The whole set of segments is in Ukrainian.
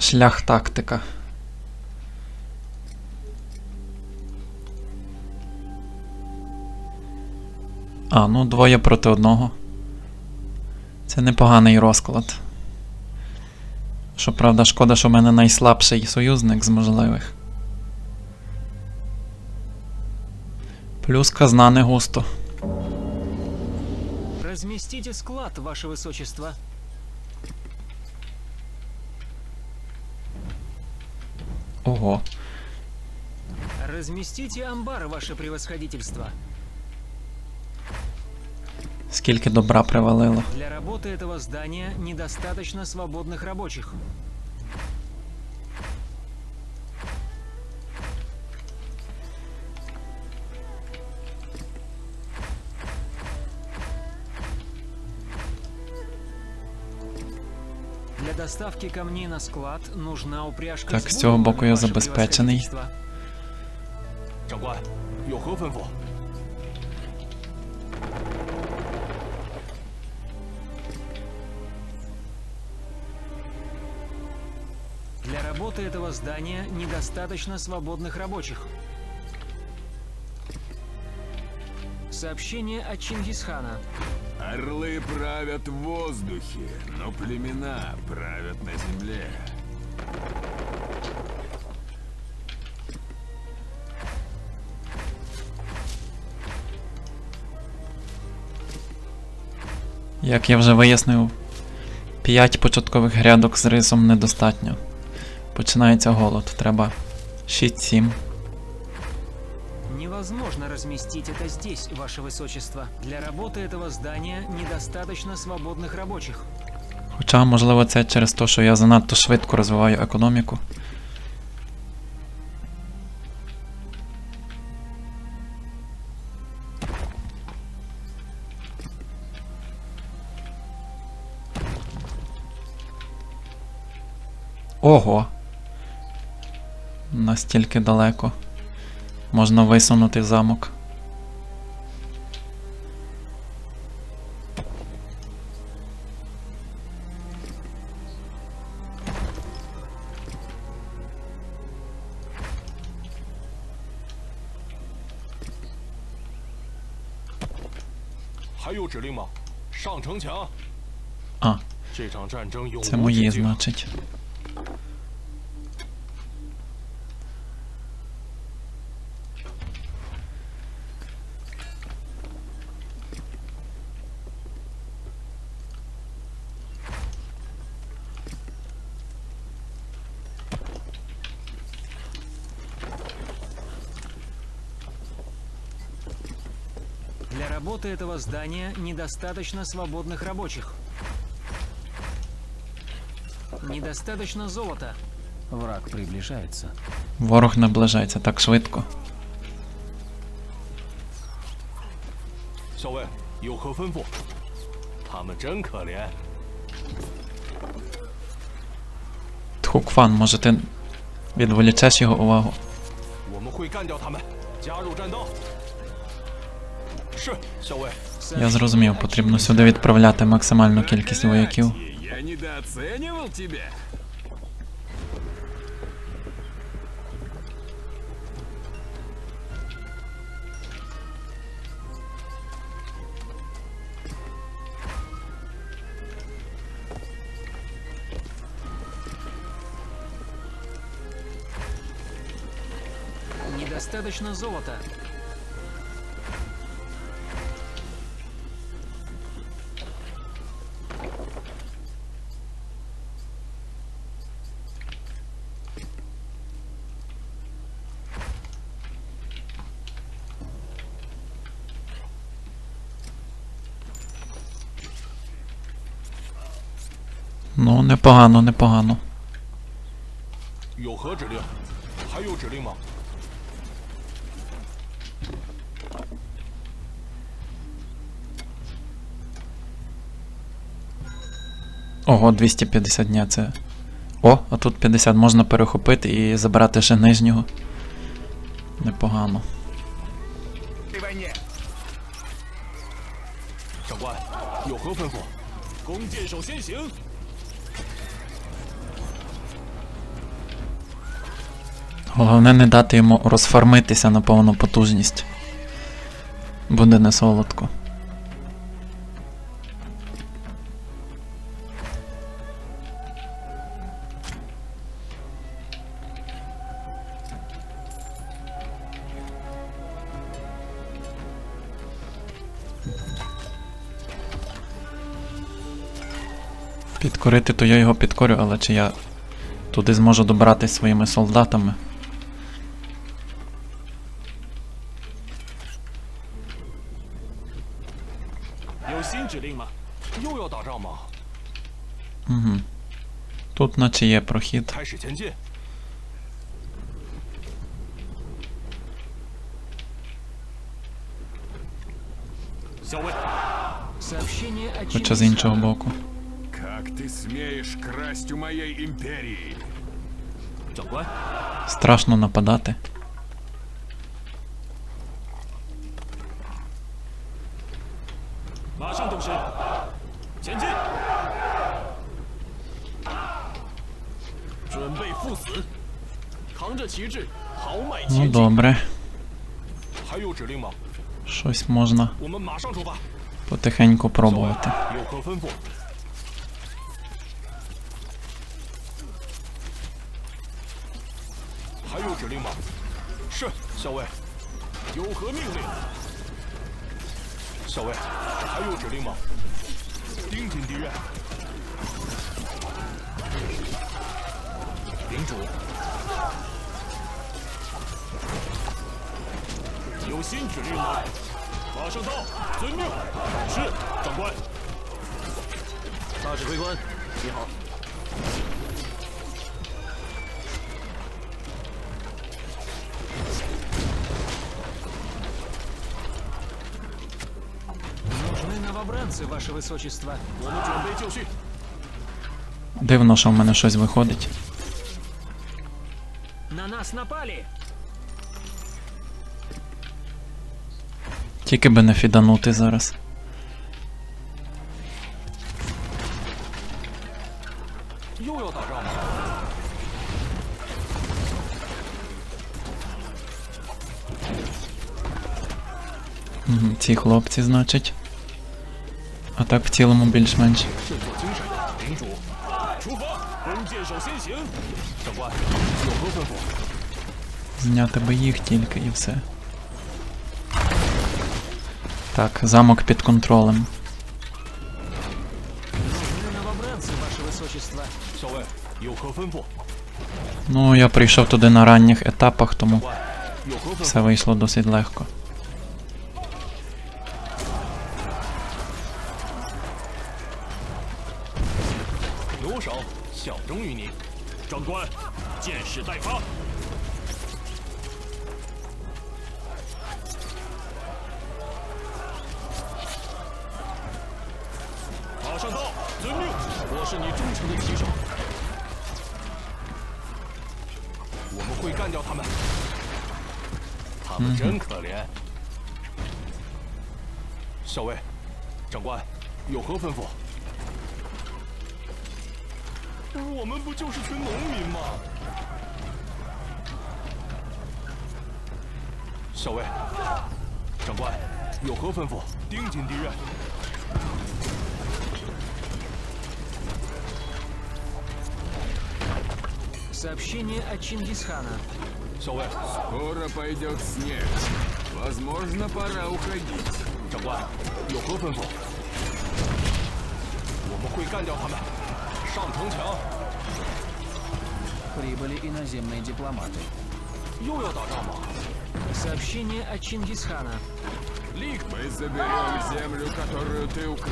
Шлях тактика. А, ну двоє проти одного. Це непоганий розклад. Щоправда, шкода, що в мене найслабший союзник з можливих. Плюс казна не густо. Разместите склад, ваше высочество. Ого. Разместите амбар, ваше превосходительство. Скільки добра привалило. Для работы этого здания недостаточно свободных рабочих. доставки камней на склад нужна упряжка. Так, з цього боку я забезпечений. Для работы этого здания недостаточно свободных рабочих. Сообщение от Чингисхана. Орлы правят в воздухе, но племена правят на земле. Як я вже вияснив, 5 початкових грядок з рисом недостатньо. Починається голод, треба 6-7 Невозможно разместить это здесь, ваше высочество. Для работы этого здания недостаточно свободных рабочих. Хоча, можливо, це через те, що я занадто швидко розвиваю економіку. Ого! Настільки далеко. можна висунути замок. А, це мої, значить. работы этого здания недостаточно свободных рабочих. Недостаточно золота. Враг приближается. Ворог наближається так швидко. 校尉有何吩咐？他们真可怜。 Тхукфан, може ти відволічеш його увагу? 我们会干掉他们，加入战斗。 Я зрозумів, потрібно сюди відправляти максимальну кількість вояків. Я недооцінював тебе. Недостаточно золота. Ну, непогано, непогано. Ого, 250 дня це. О, а тут 50 можна перехопити і забрати ще нижнього. Непогано. Головне не дати йому розфармитися на повну потужність. Буде не солодко. Підкорити, то я його підкорю, але чи я туди зможу добратися своїми солдатами? 有新指令吗？又要打仗吗？ Угу. Тут наче є прохід. 开始前进。校尉， Сообщение о Хоча з іншого Чингисхане. боку. Как ты смеешь красть у моей империи? 长官， Страшно нападати. Добре. Щось можна потихеньку пробувати. 有新指令吗？马上到，遵命。是，长官。大指挥官，你好。 Нужны новобранцы, ваше высочество. 我们准备就绪。 Дивно, що в мене щось виходить. На нас напали! Тільки би не фіданути зараз. Ці хлопці, значить. А так в цілому більш-менш. Зняти би їх тільки і все. Так, замок під контролем. Ну, я прийшов туди на ранніх етапах, тому все вийшло досить легко. 是你忠诚的骑手。我们会干掉他们。他们真可怜。校尉，长官，有何吩咐？我们不就是群农民吗？校尉，长官，有何吩咐？盯紧敌人。Сообщение от Чингисхана. 校尉， Скоро пойдет снег. Возможно, пора уходить. 长官，有何吩咐？我们会干掉他们。上城墙， Прибыли иноземные дипломаты. 又要打仗吗？ Сообщение от Чингисхана. 立刻 Мы заберем землю, которую ты украл.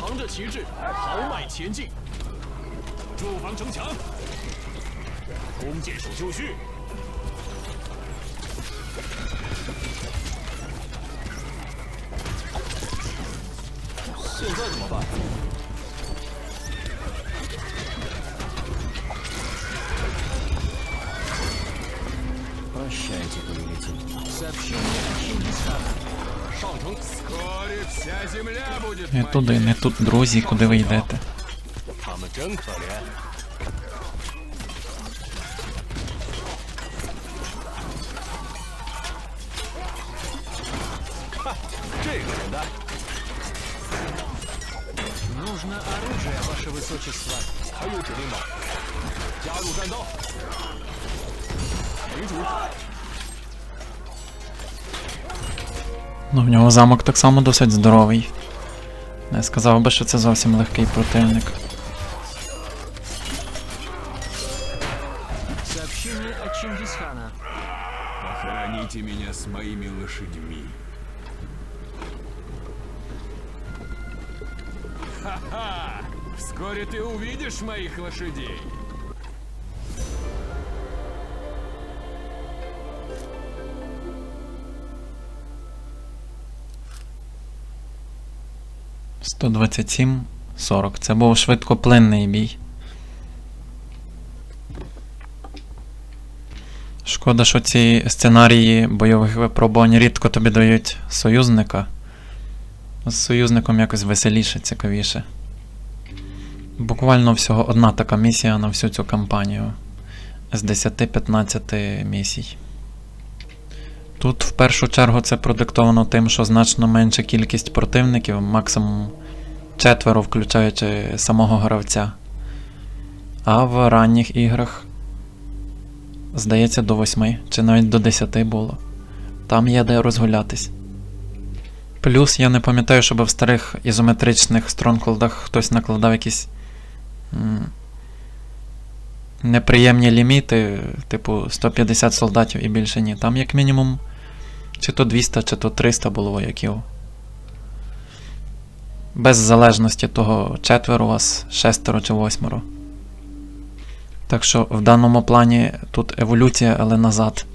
扛着旗帜，豪迈前进。驻防城墙， 弓箭手就绪。现在怎么办？ Прощайте, повелитель. Сообщение от Чингисхана. 上城， Вскоре вся земля будет Не моей. туди, не тут, друзі, куди ви йдете. Эй, да. Нужно оружие, ваше высочество. Аюти, Рима. Тягу Гандо. Ну, в нього замок так само досить здоровий. Не сказав би, що це зовсім легкий противник. Сообщение от Чингисхана. Похороните меня с моими лошадьми. Ха-ха! Вскоре ты увидишь моих лошадей. — 127 40. Це був швидкоплинний бій. Шкода, що ці сценарії бойових випробувань рідко тобі дають союзника. З союзником якось веселіше, цікавіше. Буквально всього одна така місія на всю цю кампанію. З 10-15 місій. Тут в першу чергу це продиктовано тим, що значно менша кількість противників, максимум четверо, включаючи самого гравця. А в ранніх іграх, здається, до 8 чи навіть до 10 було. Там є де розгулятись. Плюс я не пам'ятаю, щоб в старих ізометричних стронколдах хтось накладав якісь неприємні ліміти, типу 150 солдатів і більше ні. Там як мінімум чи то 200, чи то 300 було вояків. Без залежності того, четверо у вас, шестеро чи восьмеро. Так що в даному плані тут еволюція, але назад.